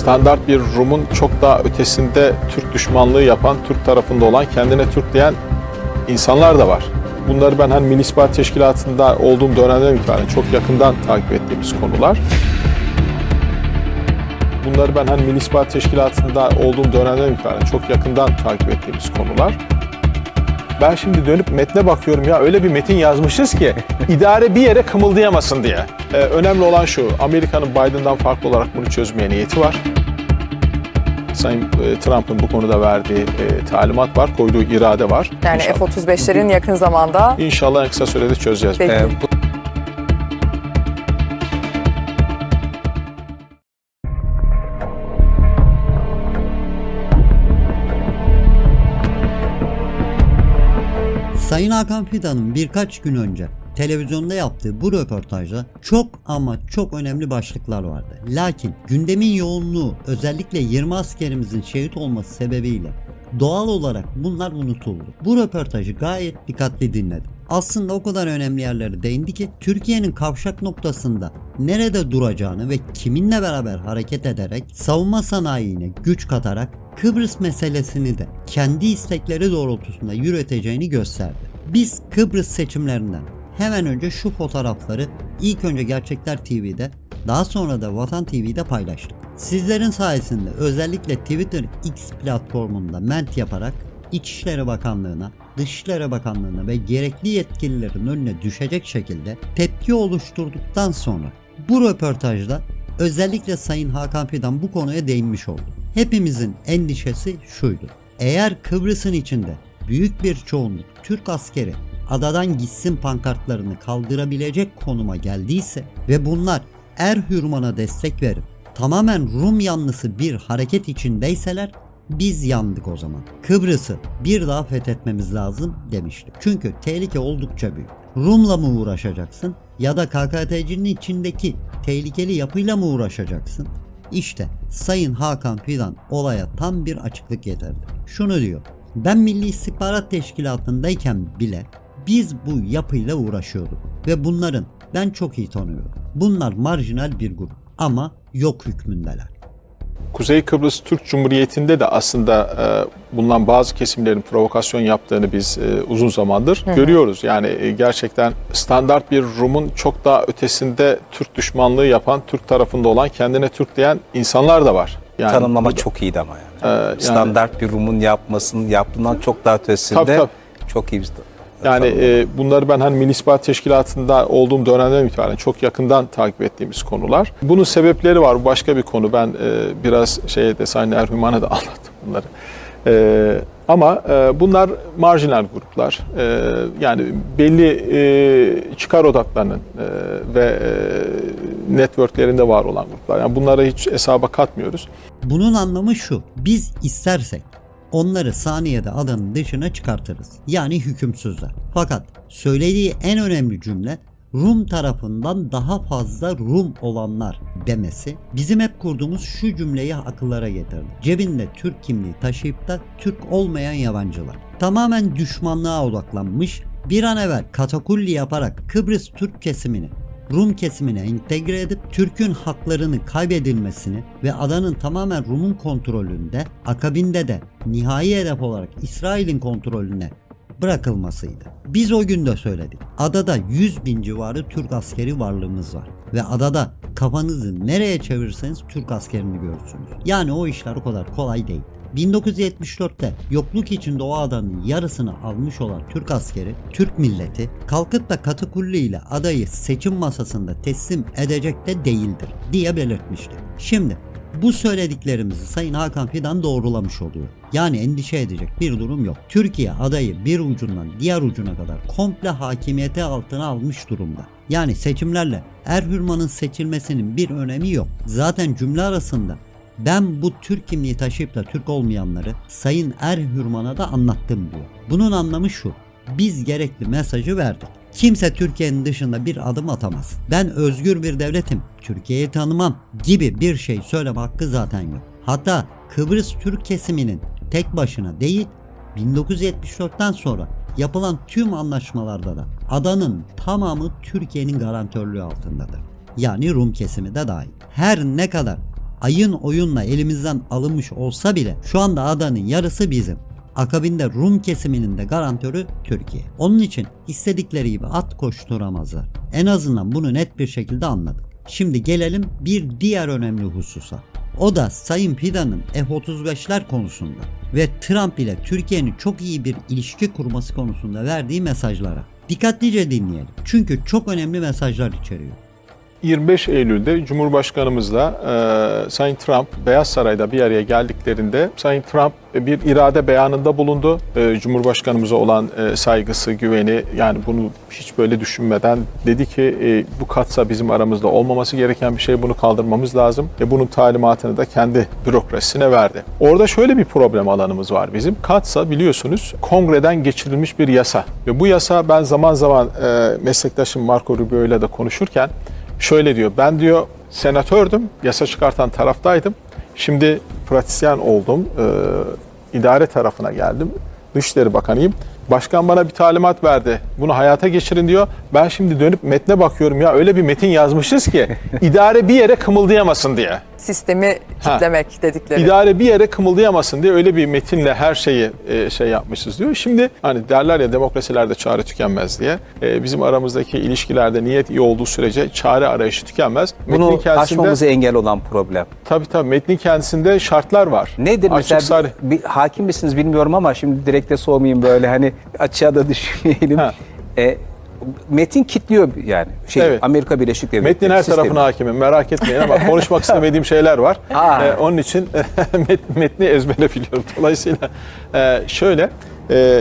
standart bir Rum'un çok daha ötesinde Türk düşmanlığı yapan, Türk tarafında olan, kendine Türk diyen insanlar da var. Bunları ben hani Milli İstihbarat Teşkilatı'nda olduğum dönemden itibaren çok yakından takip ettiğimiz konular. Bunları ben hani Milli İstihbarat Teşkilatı'nda olduğum dönemden itibaren çok yakından takip ettiğimiz konular. Ben şimdi dönüp metne bakıyorum ya öyle bir metin yazmışız ki idare bir yere kımıldayamasın diye. Ee, önemli olan şu, Amerika'nın Biden'dan farklı olarak bunu çözmeye niyeti var. Sayın e, Trump'ın bu konuda verdiği e, talimat var, koyduğu irade var. Yani İnşallah. F-35'lerin yakın zamanda İnşallah en kısa sürede çözeceğiz. Peki. Ee, bu- Sayın Hakan Fidan'ın birkaç gün önce televizyonda yaptığı bu röportajda çok ama çok önemli başlıklar vardı. Lakin gündemin yoğunluğu özellikle 20 askerimizin şehit olması sebebiyle doğal olarak bunlar unutuldu. Bu röportajı gayet dikkatli dinledim. Aslında o kadar önemli yerlere değindi ki Türkiye'nin kavşak noktasında nerede duracağını ve kiminle beraber hareket ederek savunma sanayine güç katarak Kıbrıs meselesini de kendi istekleri doğrultusunda yürüteceğini gösterdi. Biz Kıbrıs seçimlerinden hemen önce şu fotoğrafları ilk önce Gerçekler TV'de daha sonra da Vatan TV'de paylaştık. Sizlerin sayesinde özellikle Twitter X platformunda ment yaparak İçişleri Bakanlığı'na, Dışişleri Bakanlığı'na ve gerekli yetkililerin önüne düşecek şekilde tepki oluşturduktan sonra bu röportajda özellikle Sayın Hakan Fidan bu konuya değinmiş oldu. Hepimizin endişesi şuydu. Eğer Kıbrıs'ın içinde büyük bir çoğunluk Türk askeri adadan gitsin pankartlarını kaldırabilecek konuma geldiyse ve bunlar Erhürman'a destek verip tamamen Rum yanlısı bir hareket içindeyseler biz yandık o zaman. Kıbrıs'ı bir daha fethetmemiz lazım demişti. Çünkü tehlike oldukça büyük. Rum'la mı uğraşacaksın ya da KKTC'nin içindeki tehlikeli yapıyla mı uğraşacaksın? İşte Sayın Hakan Fidan olaya tam bir açıklık getirdi. Şunu diyor. Ben Milli İstihbarat Teşkilatı'ndayken bile biz bu yapıyla uğraşıyorduk ve bunların ben çok iyi tanıyorum. Bunlar marjinal bir grup ama yok hükmündeler. Kuzey Kıbrıs Türk Cumhuriyeti'nde de aslında e, bulunan bazı kesimlerin provokasyon yaptığını biz e, uzun zamandır görüyoruz. Yani e, gerçekten standart bir Rum'un çok daha ötesinde Türk düşmanlığı yapan, Türk tarafında olan, kendine Türk diyen insanlar da var. Yani tanımlama çok iyiydi ama yani. Ee, yani- Standart bir Rum'un yapmasının yaptığından çok daha ötesinde Tabii, tabii. çok iyi bir Yani e, bunları ben hani Milli İstihbarat Teşkilatı'nda olduğum dönemden itibaren çok yakından takip ettiğimiz konular. Bunun sebepleri var. Bu başka bir konu. Ben e, biraz şeye de Sayın Erhüman'a da anlattım bunları. E, ama e, bunlar marjinal gruplar. E, yani belli e, çıkar odaklarının e, ve e, networklerinde var olan gruplar. Yani bunları hiç hesaba katmıyoruz. Bunun anlamı şu. Biz istersek onları saniyede adanın dışına çıkartırız. Yani hükümsüzler. Fakat söylediği en önemli cümle Rum tarafından daha fazla Rum olanlar demesi bizim hep kurduğumuz şu cümleyi akıllara getirdi. Cebinde Türk kimliği taşıyıp da Türk olmayan yabancılar. Tamamen düşmanlığa odaklanmış bir an evvel katakulli yaparak Kıbrıs Türk kesimini Rum kesimine entegre edip Türk'ün haklarını kaybedilmesini ve adanın tamamen Rum'un kontrolünde, akabinde de nihai hedef olarak İsrail'in kontrolüne bırakılmasıydı. Biz o gün de söyledik. Adada 100 bin civarı Türk askeri varlığımız var. Ve adada kafanızı nereye çevirirseniz Türk askerini görürsünüz. Yani o işler o kadar kolay değil. 1974'te yokluk içinde o adanın yarısını almış olan Türk askeri, Türk milleti kalkıp da Katakulli ile adayı seçim masasında teslim edecek de değildir diye belirtmişti. Şimdi bu söylediklerimizi Sayın Hakan Fidan doğrulamış oluyor. Yani endişe edecek bir durum yok. Türkiye adayı bir ucundan diğer ucuna kadar komple hakimiyeti altına almış durumda. Yani seçimlerle Erhürman'ın seçilmesinin bir önemi yok. Zaten cümle arasında ben bu Türk kimliği taşıyıp da Türk olmayanları Sayın Erhürman'a da anlattım diyor. Bunun anlamı şu. Biz gerekli mesajı verdik. Kimse Türkiye'nin dışında bir adım atamaz. Ben özgür bir devletim. Türkiye'yi tanımam gibi bir şey söyleme hakkı zaten yok. Hatta Kıbrıs Türk kesiminin tek başına değil 1974'ten sonra yapılan tüm anlaşmalarda da adanın tamamı Türkiye'nin garantörlüğü altındadır. Yani Rum kesimi de dahil. Her ne kadar ayın oyunla elimizden alınmış olsa bile şu anda adanın yarısı bizim. Akabinde Rum kesiminin de garantörü Türkiye. Onun için istedikleri gibi at koşturamazlar. En azından bunu net bir şekilde anladık. Şimdi gelelim bir diğer önemli hususa. O da Sayın Fidan'ın F-35'ler konusunda ve Trump ile Türkiye'nin çok iyi bir ilişki kurması konusunda verdiği mesajlara. Dikkatlice dinleyelim. Çünkü çok önemli mesajlar içeriyor. 25 Eylül'de Cumhurbaşkanımızla e, Sayın Trump Beyaz Saray'da bir araya geldiklerinde Sayın Trump bir irade beyanında bulundu. E, Cumhurbaşkanımıza olan e, saygısı, güveni yani bunu hiç böyle düşünmeden dedi ki e, bu katsa bizim aramızda olmaması gereken bir şey bunu kaldırmamız lazım ve bunun talimatını da kendi bürokrasisine verdi. Orada şöyle bir problem alanımız var bizim. Katsa biliyorsunuz kongreden geçirilmiş bir yasa ve bu yasa ben zaman zaman e, meslektaşım Marco Rubio ile de konuşurken şöyle diyor. Ben diyor senatördüm, yasa çıkartan taraftaydım. Şimdi pratisyen oldum, e, idare tarafına geldim. Dışişleri Bakanıyım. Başkan bana bir talimat verdi. Bunu hayata geçirin diyor. Ben şimdi dönüp metne bakıyorum ya öyle bir metin yazmışız ki idare bir yere kımıldayamasın diye. Sistemi kitlemek dedikleri. İdare bir yere kımıldayamasın diye öyle bir metinle her şeyi e, şey yapmışız diyor. Şimdi hani derler ya demokrasilerde çare tükenmez diye. E, bizim aramızdaki ilişkilerde niyet iyi olduğu sürece çare arayışı tükenmez. Bunu Metnin aşmamıza engel olan problem. Tabii tabii metnin kendisinde şartlar var. Nedir Açık mesela sarı- bir, bir hakim misiniz bilmiyorum ama şimdi direkt de soğumayayım böyle hani açığa da düşmeyelim. Ha. E, metin kitliyor yani şey Evet. Amerika Birleşik Devletleri. Metnin her sistemi. tarafına hakimim merak etmeyin ama konuşmak istemediğim şeyler var. Ha. Ee, onun için met- metni ezbere biliyorum. Dolayısıyla e, şöyle e,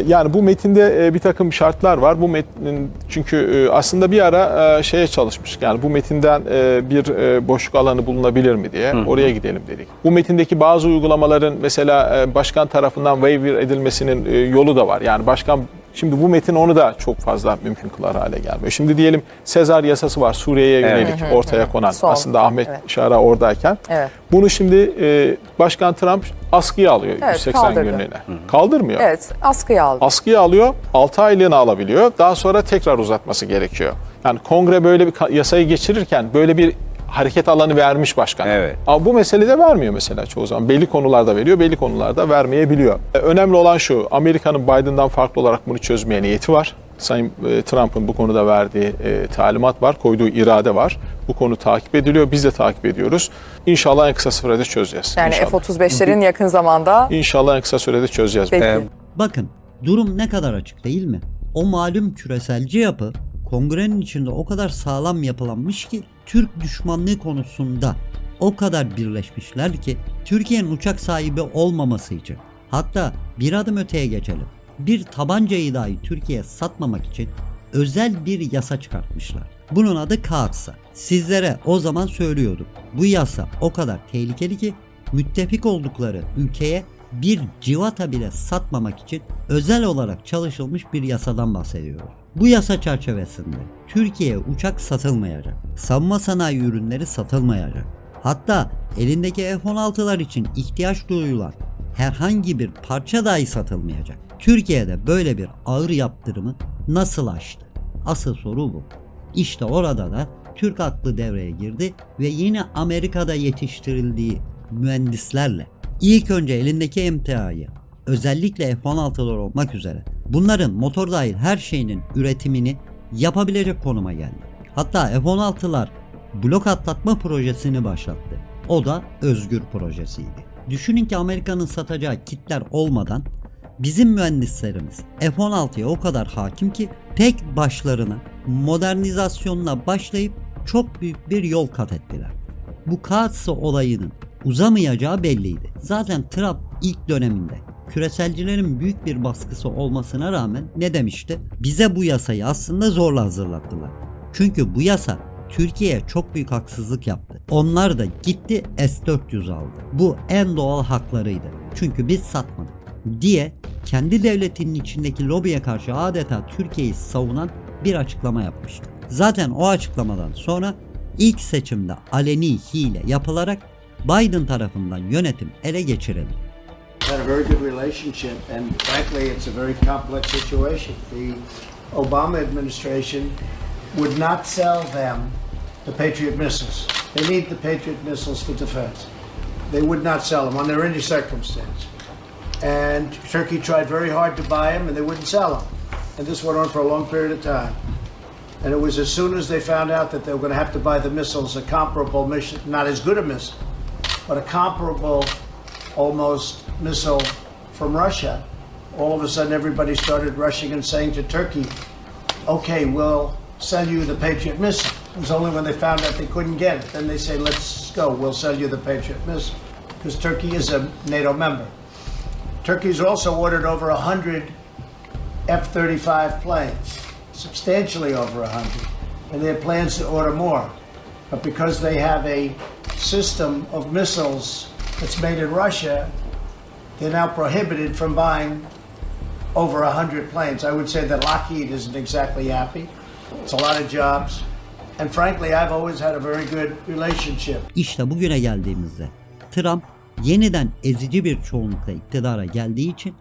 yani bu metinde e, bir takım şartlar var. Bu metnin çünkü e, aslında bir ara e, şeye çalışmıştık. Yani bu metinden bir boşluk alanı bulunabilir mi diye oraya gidelim dedik. Bu metindeki bazı uygulamaların mesela başkan tarafından waiver edilmesinin yolu da var. Yani başkan Şimdi bu metin onu da çok fazla mümkün kılar hale gelmiyor. Şimdi diyelim Sezar yasası var Suriye'ye Evet. yönelik ortaya konan. Son. Aslında Ahmet Evet. Şara oradayken. Evet. Bunu şimdi e, Başkan Trump askıya alıyor Evet, 180 kaldırdı. günlüğüne. Kaldırmıyor. Evet, askıya aldı. Askıya alıyor, 6 aylığını alabiliyor. Daha sonra tekrar uzatması gerekiyor. Yani kongre böyle bir yasayı geçirirken böyle bir hareket alanı vermiş başkan. Evet. Ama bu meselede vermiyor mesela çoğu zaman. Belli konularda veriyor, belli konularda vermeyebiliyor. E, Önemli olan şu, Amerika'nın Biden'dan farklı olarak bunu çözmeye niyeti var. Sayın e, Trump'ın bu konuda verdiği e, talimat var, koyduğu irade var. Bu konu takip ediliyor, biz de takip ediyoruz. İnşallah en kısa sürede çözeceğiz. Yani İnşallah. F-35'lerin yakın zamanda İnşallah en kısa sürede çözeceğiz. peki. Ee, Bakın durum ne kadar açık değil mi? O malum küreselci yapı kongrenin içinde o kadar sağlam yapılanmış ki Türk düşmanlığı konusunda o kadar birleşmişler ki Türkiye'nin uçak sahibi olmaması için hatta bir adım öteye geçelim. Bir tabancayı dahi Türkiye'ye satmamak için özel bir yasa çıkartmışlar. Bunun adı KAATSA. Sizlere o zaman söylüyordum. Bu yasa o kadar tehlikeli ki müttefik oldukları ülkeye bir civata bile satmamak için özel olarak çalışılmış bir yasadan bahsediyoruz. Bu yasa çerçevesinde Türkiye'ye uçak satılmayacak. Savunma sanayi ürünleri satılmayacak. Hatta elindeki F-16'lar için ihtiyaç duyulan herhangi bir parça dahi satılmayacak. Türkiye'de böyle bir ağır yaptırımı nasıl aştı? Asıl soru bu. İşte orada da Türk aklı devreye girdi ve yine Amerika'da yetiştirildiği mühendislerle ilk önce elindeki emtiayı özellikle F-16'lar olmak üzere bunların motor dahil her şeyinin üretimini yapabilecek konuma geldi. Hatta F-16'lar blok atlatma projesini başlattı. O da Özgür projesiydi. Düşünün ki Amerika'nın satacağı kitler olmadan bizim mühendislerimiz F-16'ya o kadar hakim ki tek başlarına modernizasyonuna başlayıp çok büyük bir yol kat ettiler. Bu Katsı olayının uzamayacağı belliydi. Zaten Trump ilk döneminde küreselcilerin büyük bir baskısı olmasına rağmen ne demişti? Bize bu yasayı aslında zorla hazırlattılar. Çünkü bu yasa Türkiye'ye çok büyük haksızlık yaptı. Onlar da gitti S-400 aldı. Bu en doğal haklarıydı. Çünkü biz satmadık diye kendi devletinin içindeki lobiye karşı adeta Türkiye'yi savunan bir açıklama yapmıştı. Zaten o açıklamadan sonra ilk seçimde aleni hile yapılarak Biden tarafından yönetim ele geçirildi. Had a very good relationship, and frankly, it's a very complex situation. The Obama administration would not sell them the Patriot missiles. They need the Patriot missiles for defense. They would not sell them under any circumstance. And Turkey tried very hard to buy them, and they wouldn't sell them. And this went on for a long period of time. And it was as soon as they found out that they were going to have to buy the missiles, a comparable mission, not as good a missile, but a comparable almost missile from Russia, all of a sudden everybody started rushing and saying to Turkey, okay, we'll sell you the Patriot missile. It was only when they found out they couldn't get it. Then they say, let's go, we'll sell you the Patriot missile. Because Turkey is a NATO member. Turkey's also ordered over 100 F 35 planes, substantially over 100. And they have plans to order more. But because they have a system of missiles that's made in Russia, they're now prohibited from buying over 100 planes. I would say that Lockheed isn't exactly happy. It's a lot of jobs. And frankly, I've always had a very good relationship İşte bugüne geldiğimizde Trump yeniden ezici bir çoğunlukla iktidara geldiği için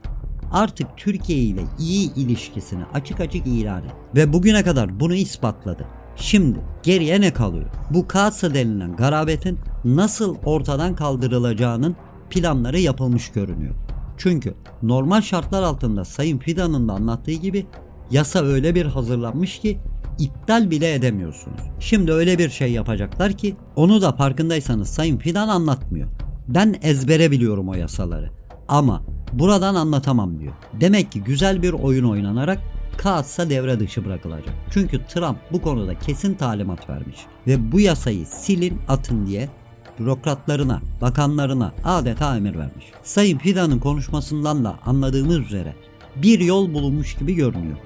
artık Türkiye ile iyi ilişkisini açık açık ilan etti. Ve bugüne kadar bunu ispatladı. Şimdi geriye ne kalıyor? Bu Katsa denilen garabetin nasıl ortadan kaldırılacağının planları yapılmış görünüyor. Çünkü normal şartlar altında Sayın Fidan'ın da anlattığı gibi yasa öyle bir hazırlanmış ki iptal bile edemiyorsunuz. Şimdi öyle bir şey yapacaklar ki onu da farkındaysanız Sayın Fidan anlatmıyor. Ben ezbere biliyorum o yasaları ama buradan anlatamam diyor. Demek ki güzel bir oyun oynanarak Kaatsa devre dışı bırakılacak. Çünkü Trump bu konuda kesin talimat vermiş ve bu yasayı silin atın diye bürokratlarına, bakanlarına adeta emir vermiş. Sayın Fidan'ın konuşmasından da anladığımız üzere bir yol bulunmuş gibi görünüyor.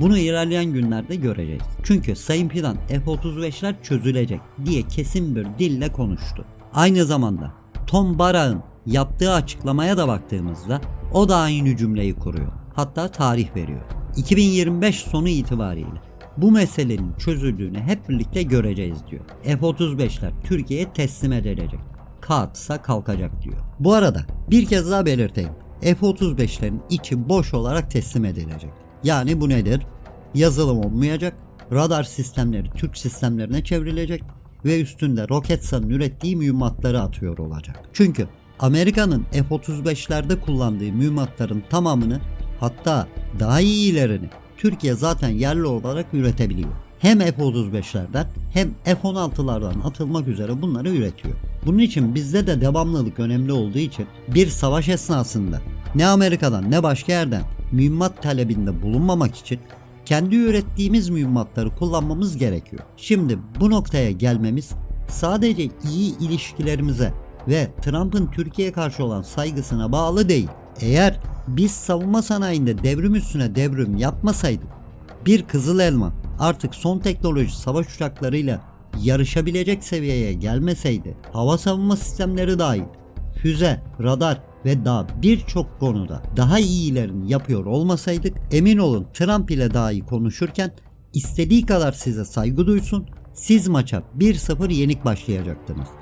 Bunu ilerleyen günlerde göreceğiz. Çünkü Sayın Fidan F-35'ler çözülecek diye kesin bir dille konuştu. Aynı zamanda Tom Barak'ın yaptığı açıklamaya da baktığımızda o da aynı cümleyi kuruyor. Hatta tarih veriyor. 2025 sonu itibariyle bu meselenin çözüldüğünü hep birlikte göreceğiz diyor. F-35'ler Türkiye'ye teslim edilecek. Kalksa kalkacak diyor. Bu arada bir kez daha belirteyim. F-35'lerin içi boş olarak teslim edilecek. Yani bu nedir? Yazılım olmayacak, radar sistemleri Türk sistemlerine çevrilecek ve üstünde Roketsan'ın ürettiği mühimmatları atıyor olacak. Çünkü Amerika'nın F-35'lerde kullandığı mühimmatların tamamını hatta daha iyilerini Türkiye zaten yerli olarak üretebiliyor. Hem F-35'lerden hem F-16'lardan atılmak üzere bunları üretiyor. Bunun için bizde de devamlılık önemli olduğu için bir savaş esnasında ne Amerika'dan ne başka yerden mühimmat talebinde bulunmamak için kendi ürettiğimiz mühimmatları kullanmamız gerekiyor. Şimdi bu noktaya gelmemiz sadece iyi ilişkilerimize ve Trump'ın Türkiye'ye karşı olan saygısına bağlı değil. Eğer biz savunma sanayinde devrim üstüne devrim yapmasaydık bir kızıl elma artık son teknoloji savaş uçaklarıyla yarışabilecek seviyeye gelmeseydi hava savunma sistemleri dahil füze, radar ve daha birçok konuda daha iyilerini yapıyor olmasaydık emin olun Trump ile daha iyi konuşurken istediği kadar size saygı duysun siz maça 1-0 yenik başlayacaktınız.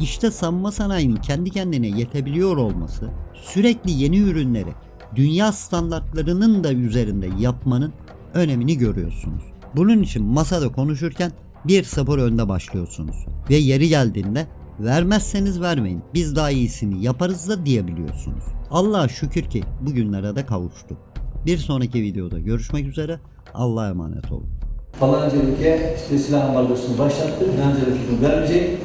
İşte savunma sanayinin kendi kendine yetebiliyor olması, sürekli yeni ürünleri dünya standartlarının da üzerinde yapmanın önemini görüyorsunuz. Bunun için masada konuşurken 1-0 önde başlıyorsunuz. Ve yeri geldiğinde vermezseniz vermeyin biz daha iyisini yaparız da diyebiliyorsunuz. Allah'a şükür ki bugünlere de kavuştuk. Bir sonraki videoda görüşmek üzere. Allah'a emanet olun. Falanca ülke işte silah ambargosunu başlattı, filanca ülke vermeyecek.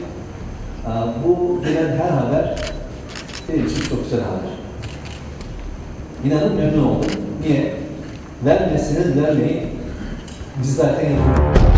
Aa, Bu gelen her haber benim için çok güzel haber. İnanın memnun oldum. Niye? Vermezseniz vermeyin. Biz zaten yapıyoruz.